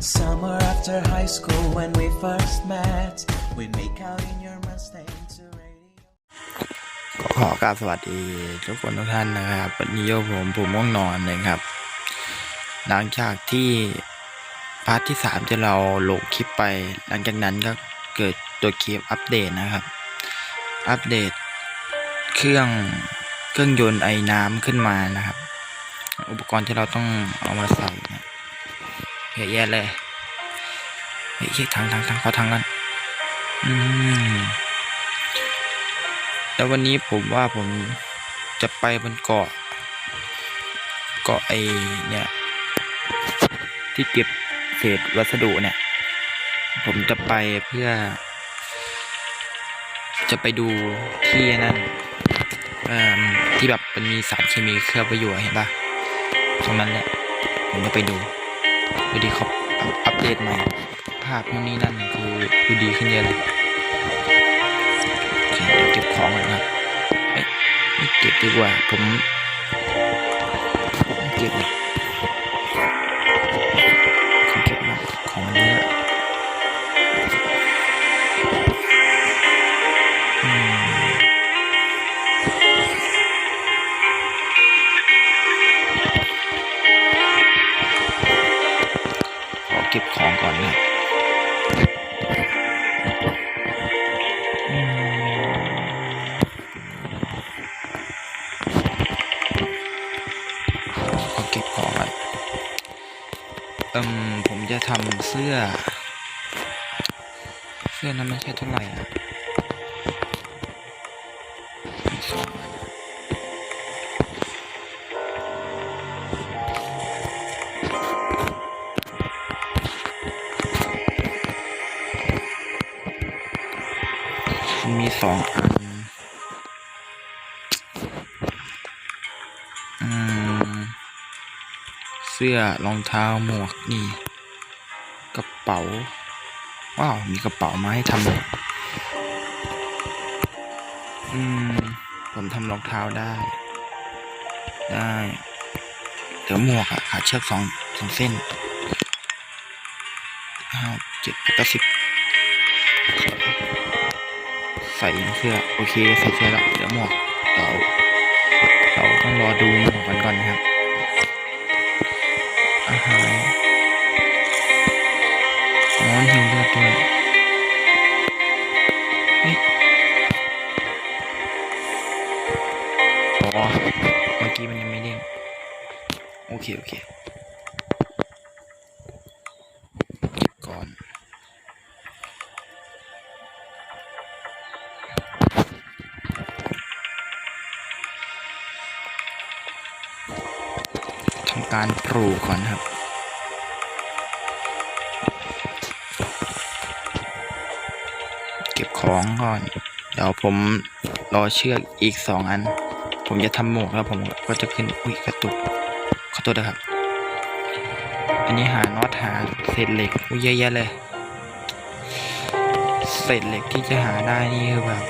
Summer after high school when we first met, we'd make out in your Mustang to radio. ก็ขอกราบสวัสดีทุกคนทุกท่านนะครับ วันนี้โยผมผมม่วงนอนนะครับ หลังจากที่พาร์ทที่สามที่เราลงคลิปไป หลังจากนั้นก็เกิดตัวเกมอัปเดตนะครับ อัปเดตเครื่องเครื่องยนต์ไอ้น้ำขึ้นมานะครับ อุปกรณ์ที่เราต้องเอามาใส่นี่ย เยอะแยะเลยเฮ้ยทางทางทางเขาทางกันอืมแล้ววันนี้ผมว่าผมจะไปบนเกาะ เกาะไอเนี่ย ที่เก็บเศษวัสดุเนี่ย ผมจะไปเพื่อ จะไปดูที่นั่นที่แบบมันมีสารเคมีเคลือบไว้อยู่เห็นปะตรงนั้นแหละ ผมจะไปดู ดูดีเขาอัปเดตใหม่ ภาพนู่นนี่นั่นคือดูดีขึ้นเยอะเลยเดี๋ยวเก็บของก่อนะครับเอ้ยไม่เก็บดีกว่าผมเก็บ สื้อ เสื้อนั้นไม่ใช่เท่าไหร่อะมีสองอันอเสื้อรองเท้าหมวกนี่ เป๋า ว้าว มีกระเป๋ามาให้ทำเลยอืม ผมทำรองเท้าได้ ได้ เดี๋ยวหมวกอะขาดเชือกสองสองเส้นห้าเจ็ดแปดเก้าสิบใส่เสื้อ โอเค ใส่เสื้อแล้วเดี๋ยวหมวกเดี๋ยวเราต้องรอดูหมวกกัน อ๋อ เมื่อกี้มันยังไม่เด้ง โอเค โอเคเก็บก่อน ทำการปลูกก่อนครับเก็บของก่อน เดี๋ยวผมรอเชือกอีกสองอัน ผมจะทำหมวกแล้วผมก็จะขึ้นอุ้ยกระตุกขอโทษนะครับ อันนี้หาน็อตหาเศษเหล็กอุ้ยเยอะแยะเลยเศษเหล็กที่จะหาได้นี่คือแบบ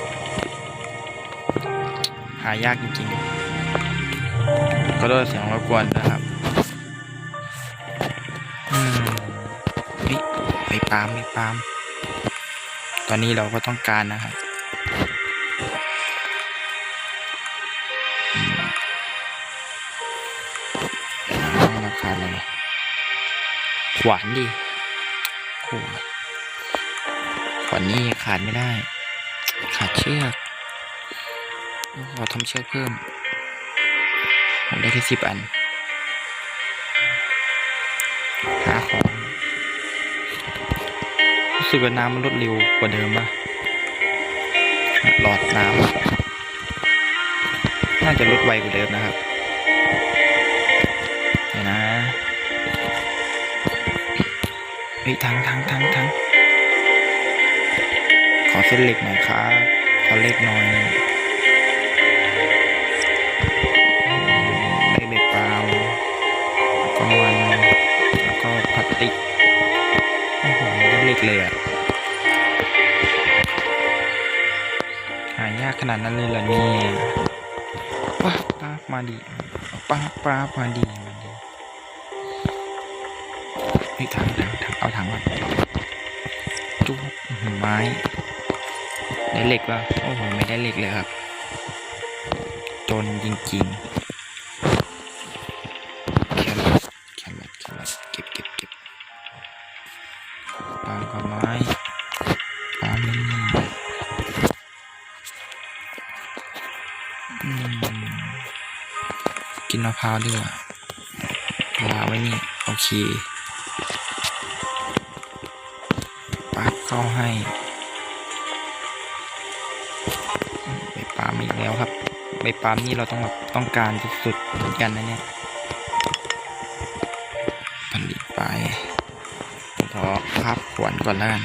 หายากจริงๆ ก็โดนเสียงรบกวนนะครับอืมไปปาล์มไปปาม ตอนนี้เราก็ต้องการนะครับ ขวานดิขวานขวานนี่ขาดไม่ได้ ขาดเชือกขอทำเชือกเพิ่มผมได้แค่สิบอัน หาของรู้สึกว่าน้ำมันลดเร็วกว่าเดิมป่ะหลอดน้ำน่าจะลดไวกว่าเดิมนะครับ ฮ้ยทางทางทางทางขอเส้นเหล็กหน่อยครับ ขอเหล็กหน่อยได้เบ็ดเปล่าแล้วก็มันแล้วก็พลาสติกโอ้โหได้เหล็กเลยอะหายากขนาดนั้นเลยเหรอเนี่ยป้าป้ามาดีป้าป้าบมาดีมาดี เฮ้ยถังถังถังเอาถังก่อนจุ๊บไม้ ได้เหล็กป่ะโอ้โหไม่ได้เหล็กเลยครับ จนจริงๆแครอทแครอทแครอทเก็บเก็บเก็บปาล์มกับไม้ปาล์มนี่อืมกินมะพร้าวดีกว่าลาไว้นี่ โอเค เข้าให้ใบปาล์มอีกแล้วครับใบปาล์มนี่เราต้องแบบต้องการสุดๆเหมือนกันนะเนี่ยผลิตไปผมขอภาพขวนก่อนแล้วกัน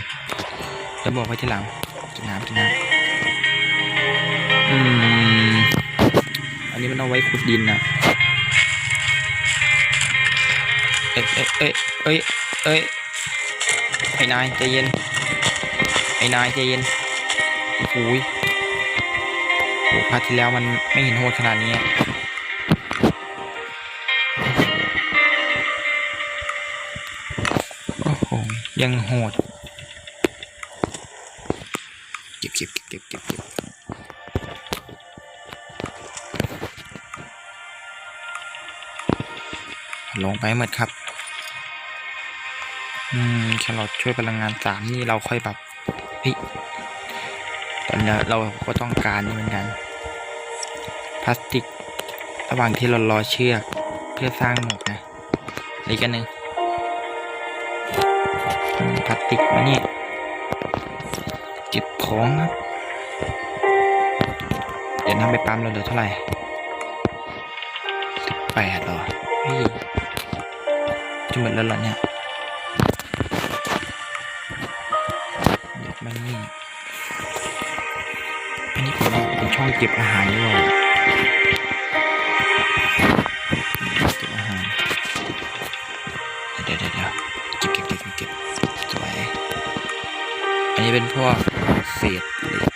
แล้วบอกไว้ทีหลังกินน้ำกินน้ำอืมอันนี้มันเอาไว้ขุดดินนะเอ้ยเอ้ยเอ้ยเอ้ยเอ้ยไอ้นายใจเย็น ไอ้นายใจเย็นโอ้โหยโอ้พาร์ทที่แล้วมันไม่เห็นโหดขนาดนี้โอ้โหยังโหด เก็บเก็บเก็บเก็บเก็บเก็บลงไปหมดครับ อืมแครอทช่วยพลังงานสามนี่เราค่อยแบบ เฮ้ยตอนนี้เราก็ต้องการนี่เหมือนกัน พลาสติก ระหว่างที่เรารอเชือกเพื่อสร้างหมวกนะอีกอันหนึ่งพลาสติกมานี่เก็บของครับเดี๋ยวน้ำไปปั๊มเราเหลือเท่าไหร่สิบแปดหรอเฮ้ยจะหมดแล้วเหรอเนี่ย เก็บอาหารด้วยเก็บอาหาร เดี๋ยวเดี๋ยวเดี๋ยวเก็บเก็บเก็บเก็บเก็บสวย อันนี้เป็นพวกเศษเหล็ก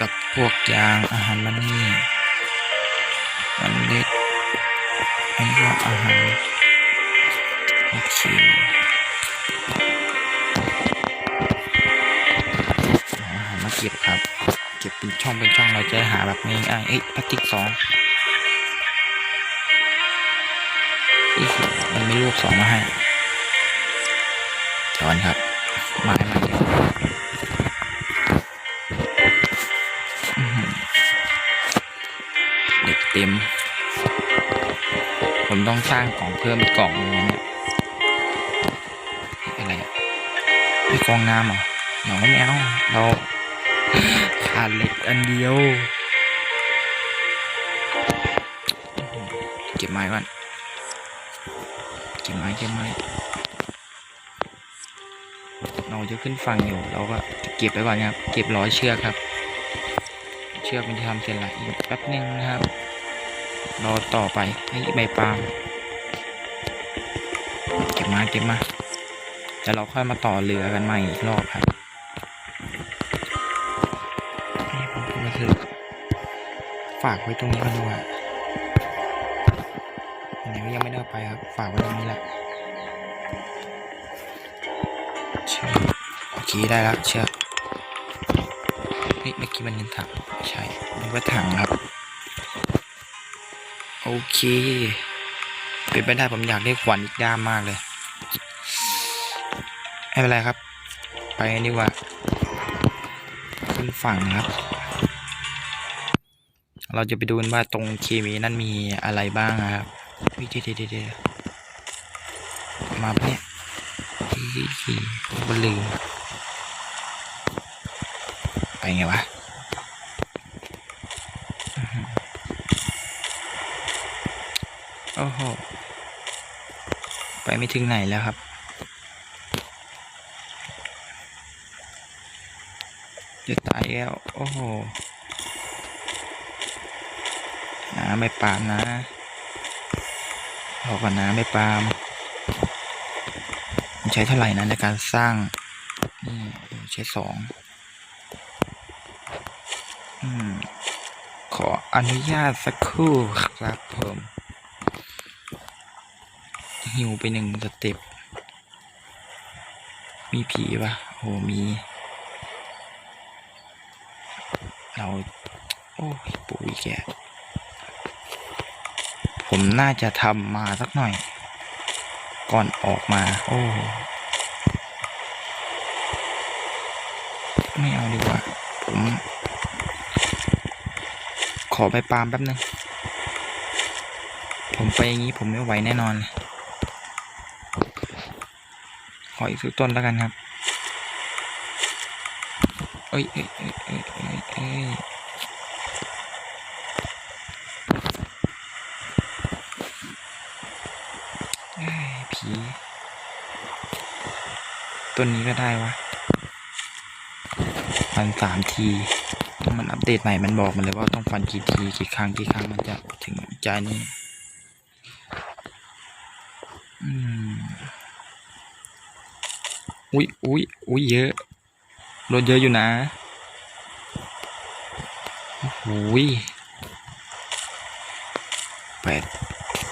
กับพวกยางอาหารมันนี่มันเล็ดอันนี้ก็อาหาร โอเค ก็บเป็นช่องเป็นช่องเราจะหาแบบง่ายๆเอ้ยพลาสติกสองอีกมันไม่รูปสองมาให้จอนครับมาเยอะอื้อหือเด็กเต็ม ผมต้องสร้างกล่องเพิ่มกล่องหนึงเนี่ยอะไรอะไม่กองน้ำเหรอหนอไม่เอาเรา ขาดเหล็กอันเดียว เก็บไม้ก่อน เก็บไม้เก็บไม้ เราจะขึ้นฝั่งอยู่ เราก็จะเก็บไปก่อนนะครับ เก็บร้อยเชือกครับ เชือกมันจะทำเสร็จละอีกแป๊บนึงนะครับ รอต่อไปให้ใบปาล์มเก็บมาเก็บมาแล้วเราค่อยมาต่อเรือกันใหม่อีกรอบครับ ฝากไว้ตรงนี้กันดีกว่าอันนี้ยังไม่ได้ไปครับ ฝากไว้ตรงนี้แหละเชือกโอเคได้แล้วเชือกเฮ้ยเมื่อกี้มันเป็นถังใช่มันว่าถังครับ โอเค เป็นไปได้ผมอยากได้ขวานอีกด้ามมากเลยไม่เป็นไรครับ ไปนดีกว่า ขึ้นฝั่งครับ เราจะไปดูกันว่าตรงเคมีนั่นมีอะไรบ้างครับวิเดี๋ยวเดี๋ยวเดี๋ยวเดี๋ยวมาปะเนี่ยที่ผมก็ลืมไปไงวะโอ้โห ไปไม่ถึงไหนแล้วครับ จะตายแล้ว โอ้โห น้ำไม่ปาล์มนะรอก่อนนะไม่ปาล์มมันใช้เท่าไหร่นะในการสร้างนี่ใช้สองอืมขออนุญาตสักครู่ครับผมหิวไปหนึ่งสเต็ปมีผีปะโอ้มี เรา โอ้ยปุ๋ยแก ผมน่าจะทำมาสักหน่อย ก่อนออกมา โอ้ไม่เอาดีกว่า ผม ขอไปปาล์มแป๊บนึง ผมไปอย่างนี้ผมไม่ไหวแน่นอน ขออีกสักต้นแล้วกันครับ เอ้ยเอ้ยเอ้ยเอ้ยเอ้ยเอ้ยเอ้ยผี ต้นนี้ก็ได้วะฟันสามทีมันอัปเดตใหม่มันบอกมันเลยว่าต้องฟันกี่ทีกี่ครั้งกี่ครั้งมันจะถึงใจนี่อุ้ยอุ้ยอุ้ยเยอะรถเยอะอยู่นะโอ้โหยแปด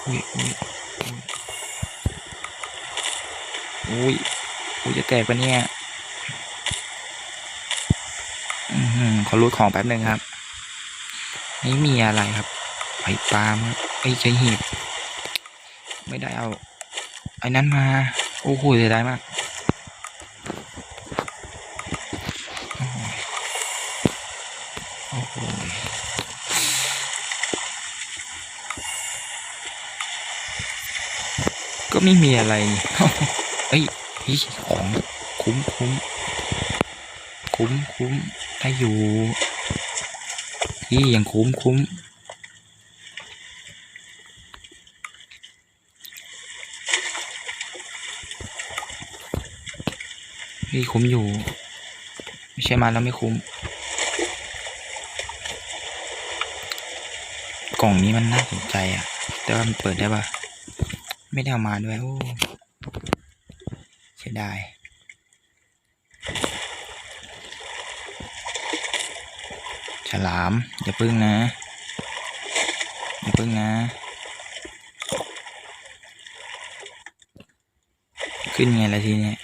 อุ้ยอุ้ยอุ้ย อุ้ยจะแตกปะเนี่ยอือหือขอรูดของแป๊บหนึ่งครับไม่มีอะไรครับไปปาล์มไอ้ใช้หีบ ไม่ได้เอาไอ้นั้นมา โอ้โหเสียดายมากโอ้โหก็ไม่มีอะไรเอ้ย เฮ้ยของคุ้มคุ้มคุ้มคุ้มได้อยู่นี่ยังคุ้มคุ้มนี่คุ้มอยู่ ไม่ใช่มาแล้วไม่คุ้ม กล่องนี้มันน่าสนใจอะแต่ว่ามันเปิดได้ปะไม่ได้เอามาด้วยโอ้ เสียดายฉลาม อย่าพึ่งนะ อย่าพึ่งนะ ขึ้นไงล่ะทีเนี้ย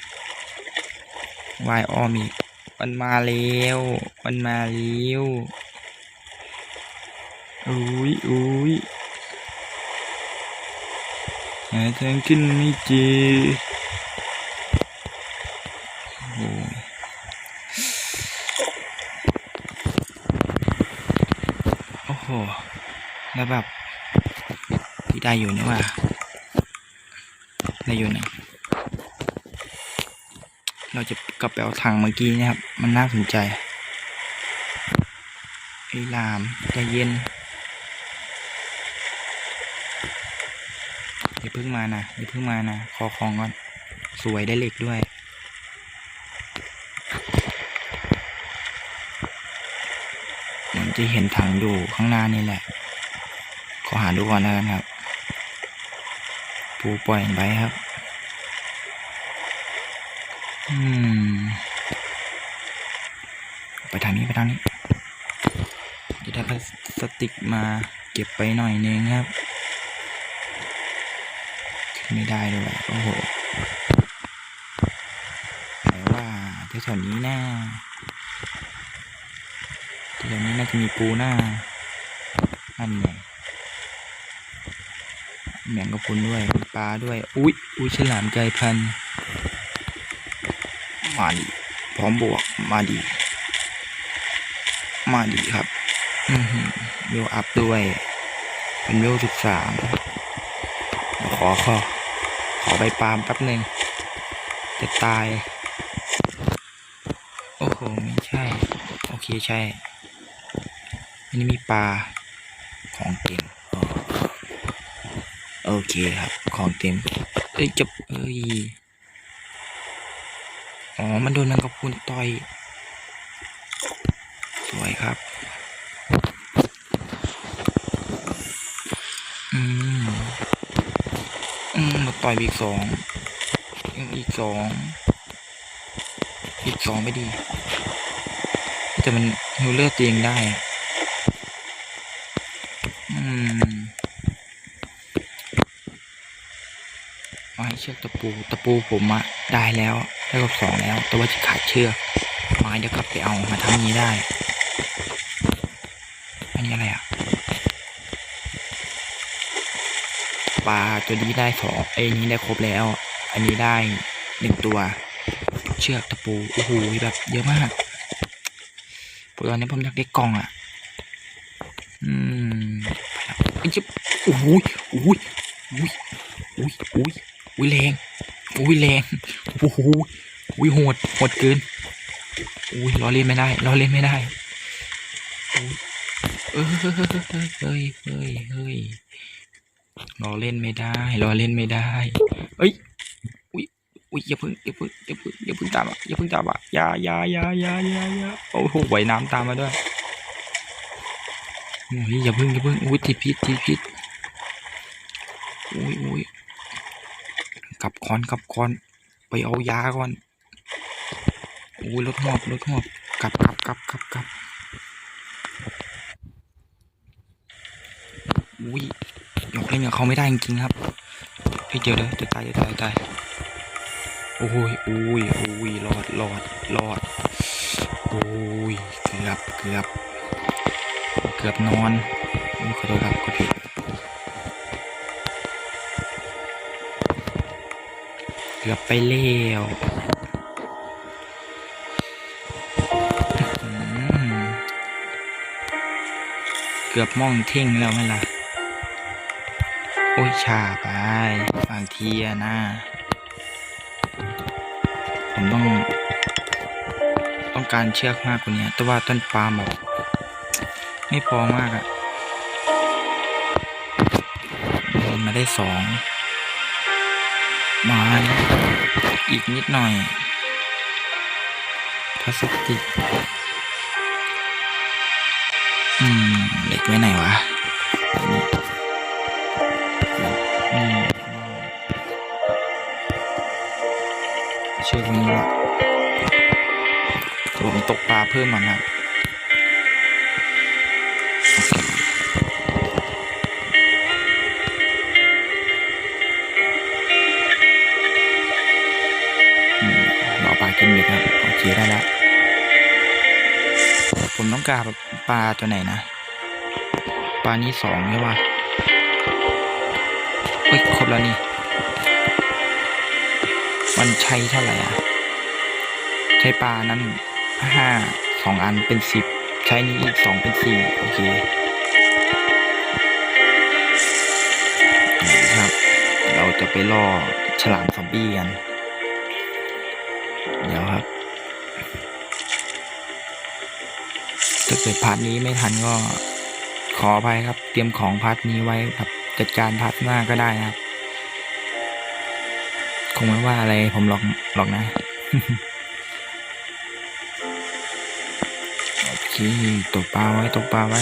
วายอ้อมอีกมันมาเร็ว มันมาเร็ว อุ้ยอุ้ยหาทางขึ้นไม่เจอโอ้ยโอ้โห แล้วแบบพี่ได้อยู่นี่ว่า ได้อยู่นะเราจะกลับไปเอาถังเมื่อกี้นะครับ มันน่าสนใจไอ้ลามใจเย็นอย่าเพิ่งมานะอย่าเพิ่งมานะขอของก่อน สวยได้เหล็กด้วยเหมือนจะเห็นถังอยู่ข้างหน้านี่แหละ ขอหาดูก่อนแล้วกันครับ ปูปล่อยไปครับ อืม ไปทางนี้ไปทางนี้ จะได้พลาสติกมาเก็บไปหน่อยนึงครับขึ้นไม่ได้ด้วยโอ้โหแต่ว่าแถวๆนี้น่าแถวนี้น่าจะมีปูหน้าอันไง แมงกะพรุนด้วยมีปลาด้วย อุ๊ยอุ๊ยฉลามใจพันมาดิพร้อมบวกมาดิมาดิครับอือหือเวลอัพด้วย เป็นเวลสิบสามขอขอขอใบปาล์มแป๊บหนึ่งจะตาย โอ้โห ไม่ใช่ โอเค ใช่อันนี้มีปลาของเต็มอ๋อ โอเคครับ ของเต็ม เอ้ยจะเอ้ย อ๋อ มันโดนแมงกะพรุนต่อย สวยครับ อืม อืมมาต่อยอีกสองยังอีกสอง อีกสองไม่ดี แต่มันฮิวเลือดตัวเองได้ อืม ไม้ เชือกตะปูตะปูผมอะได้แล้วได้ครบสองแล้ว แต่ว่าจะขาดเชือกไม้เดี๋ยวกลับไปเอามาทำนี้ได้ อันนี้อะไรอะปลาตัวนี้ได้สองเอ้นี้ได้ครบแล้ว อันนี้ได้หนึ่งตัว เชือกตะปูโอ้โหแบบเยอะมากตอนนี้ผมอยากได้กล่องอะอืมไปแล้วไอ้ยเจ็บโอ้โหโอ้โหโอ้ยโอ้ยโอ้ย อ้ยแรงโอ้ยแรงโอ้โหโอ้ยโหดโหดเกินโอ้ยล้อเล่นไม่ได้ล้อเล่นไม่ได้เอ้ยเฮ้ยเฮ้ยเฮ้ยเฮ้ยล้อเล่นไม่ได้ล้อเล่นไม่ได้เอ้ยอุ้ยอุ้ยอย่าเพิ่งอย่าเพิ่งอย่าเพิ่งอย่าเพิ่งตามอะอย่าเพิ่งตามอะอย่าอย่าอย่าอย่าอย่าอย่าโอ้โหไหวน้ำตามมาด้วยโอ้ยอย่าเพิ่งอย่าเพิ่งอุ้ยทีพิษทีพิษ อุ้ยอุ้ย กับคอนกับคอน ไปเอายาก่อนอุ้ยรถหอบรถหอบกลับกลับกลับกลับกลับอุ้ยหยอกเล่นกับเขาไม่ได้จริงๆครับเฮ้ยเจอเลยจะตายจะตายตายโอ้ยโอ้ยโอ้ยรอดรอดรอดโอ้ยเกือบเกือบเกือบนอนขอโทษครับก็ผิด เกือบไปแล้วเกือบมองเท่งแล้วไหมล่ะ โอ้ยชาไปบางทีอะนะ ผมต้อง ต้องการเชือกมากกว่านี้ แต่ว่าต้นปาล์มแบบไม่พอมากอะโดนมาได้สอง ไม้อีกนิดหน่อยพลาสติก อืมเหล็กไว้ไหนวะนี่อืมเชือกนี้เดี๋ยวผมตกปลาเพิ่มก่อนนะโเคได้แล้ว ผมต้องการปลาตัวไหนนะ ปลานี้สองใช่ป่ะเฮ้ยครบแล้วนี่ มันใช้เท่าไหร่อะ ใช้ปลานั้นห้าสองอันเป็นสิบใช้นี้อีกสองเป็นสี่โอเคครับ เราจะไปล่อฉลามซอมบี้กัน เกิดพาร์ทนี้ไม่ทันก็ขออภัยครับ เตรียมของพาร์ทนี้ไว้ครับจัดการพาร์ทหน้าก็ได้นะครับ คงไม่ว่าอะไรผมหรอกหรอกนะโอเคตกปลาไว้ตกปลาไว้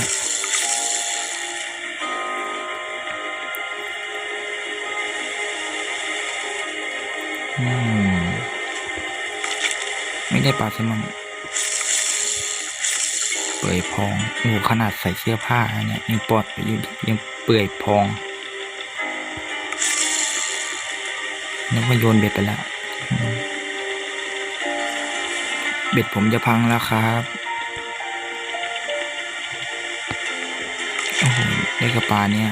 ไม่ได้ปลาแซลมอน เปื่อยพองโอ้ขนาดใส่เสื้อผ้าเนี่ยยังปอดอยู่ยังเปื่อยพองนึกว่าโยนเบ็ดไปแล้ว เบ็ดผมจะพังแล้วครับโอ้โหได้กระปาเนี่ย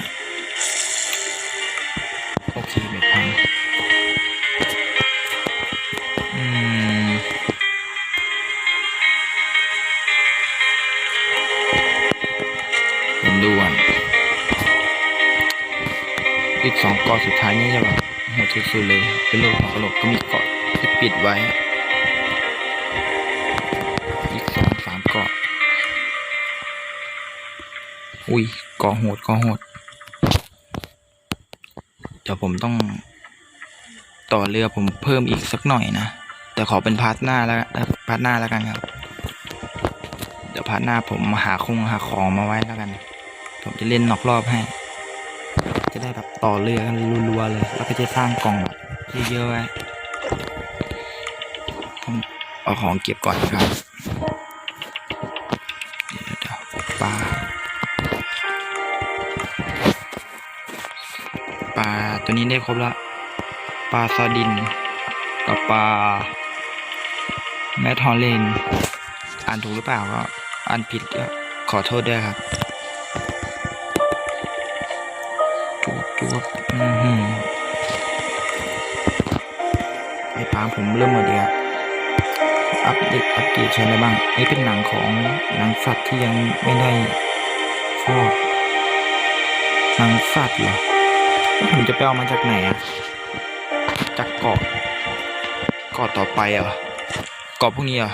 สองเกาะสุดท้ายนี่จะแบบโหดสุดๆเลย เป็นโลกของกระโหลกก็มีเกาะที่ปิดไว้ อีกสองสามเกาะ อุ้ยเกาะโหดเกาะโหดเดี๋ยวผมต้อง ต่อเรือผมเพิ่มอีกสักหน่อยนะ แต่ขอเป็นพาร์ทหน้าแล้วพาร์ทหน้าแล้วกันครับ เดี๋ยวพาร์ทหน้าผมหาคงหาของมาไว้แล้วกัน ผมจะเล่นนอกรอบให้ ต่อเรือกันรัวๆเลย แล้วก็จะสร้างกล่องแบบเยอะๆไว้เอาของเก็บก่อนครับเดี๋ยวปลาปลาตัวนี้ได้ครบแล้วปลาลาซาดิน กับปลาแมทฮอลเลนอ่านถูกหรือเปล่าก็อ่านผิดก็ขอโทษด้วยครับ จูบไอ้ปางผมเริ่มหมดเลยอะอัปเดตอัปเดตใช้อะไรบ้างนี่เป็นหนังของหนังสัตว์ที่ยังไม่ได้ฟอกหนังสัตว์เหรอแล้วผมจะไปเอามาจากไหนอะจากเกาะเกาะต่อไปเหรอเกาะพวกนี้เหรอ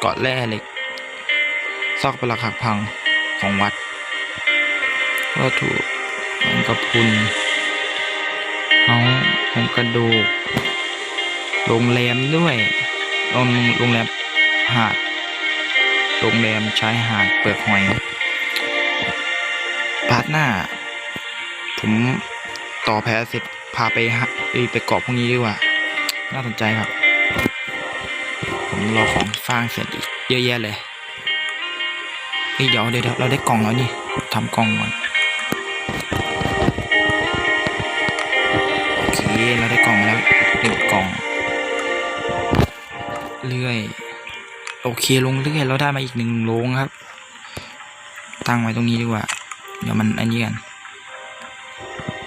เกาะแร่เหล็กซอกปลักหักพังของวัดวัตถุแมงกะพุนเอาของกระดูก โรงแรมด้วยโรงโรงแรมหาด โรงแรมชายหาดเปลือกหอย พาร์ทหน้า ผมต่อแพ้เสร็จพาไปหาไปเกาะพวกนี้ดีกว่า น่าสนใจครับ ผมรอของสร้างเสร็จอีกเยอะแยะเลยเฮ้ยเดี๋ยวเดี๋ยวเดี๋ยวเราได้กล่องแล้วนี่ทำกล่องก่อน เราได้กล่องมาแล้วหนึ่งกล่องเลื่อย โอเคลงเลื่อยเราได้มาอีกหนึ่งโลงครับ ตั้งไว้ตรงนี้ดีกว่า เดี๋ยวมันอันนี้กัน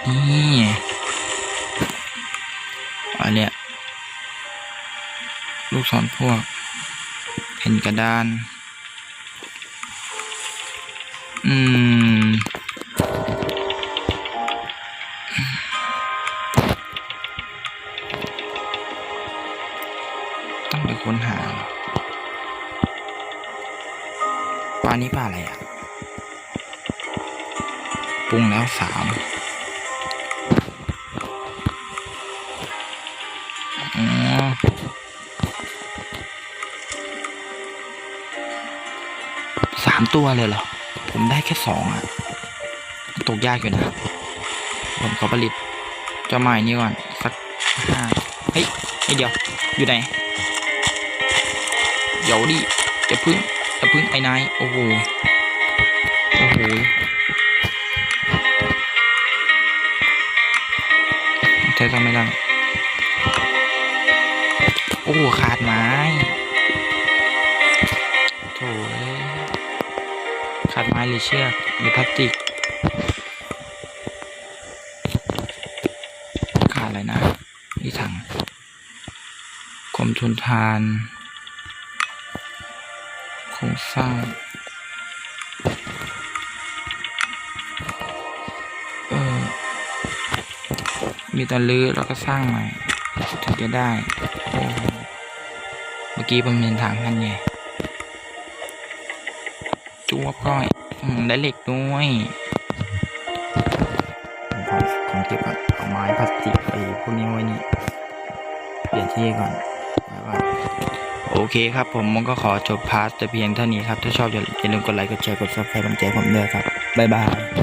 นี่อันเนี้ยลูกศรพวกแผ่นกระดาน อืม ปลานี้ปลาอะไรอะปรุงแล้วสามอ๋อสามตัวเลยเหรอ ผมได้แค่สองอะตกยากอยู่นะ ผมขอผลิตเจ้าไม้นี้ก่อน สักห้าเฮ้ยเฮ้ยเดี๋ยว อยู่ไหน เดี๋ยวดิจะพึ่ง จะพึ่งไอ้นายโอ้โหโอ้โหใช้ทำไม่ได้โอ้ ขาดไม้โถ่ขาดไม้หรือเชือกหรือพลาสติก ขาดอะไรนะ นี่ถังกรมทุนทาน โครงสร้างเออมีแตะลื้อแล้วก็สร้างใหม่ถึงจะได้ โอ้เมื่อกี้ผมเห็นทางนั่นไงจูบก้อยได้เหล็กด้วยของของเก็บก่อนเอาไม้พลาสติกไอ้พวกนี้ไว้นี่ เปลี่ยนที่ก่อน เคครับผมมันก็ขอจบพาร์ทแต่เพียงเท่านี้ครับ ถ้าชอบอย่าอย่าลืมกดไลค์ กดแชร์ กดซับสไครต์กำลังใจผมด้วยครับ บ๊ายบาย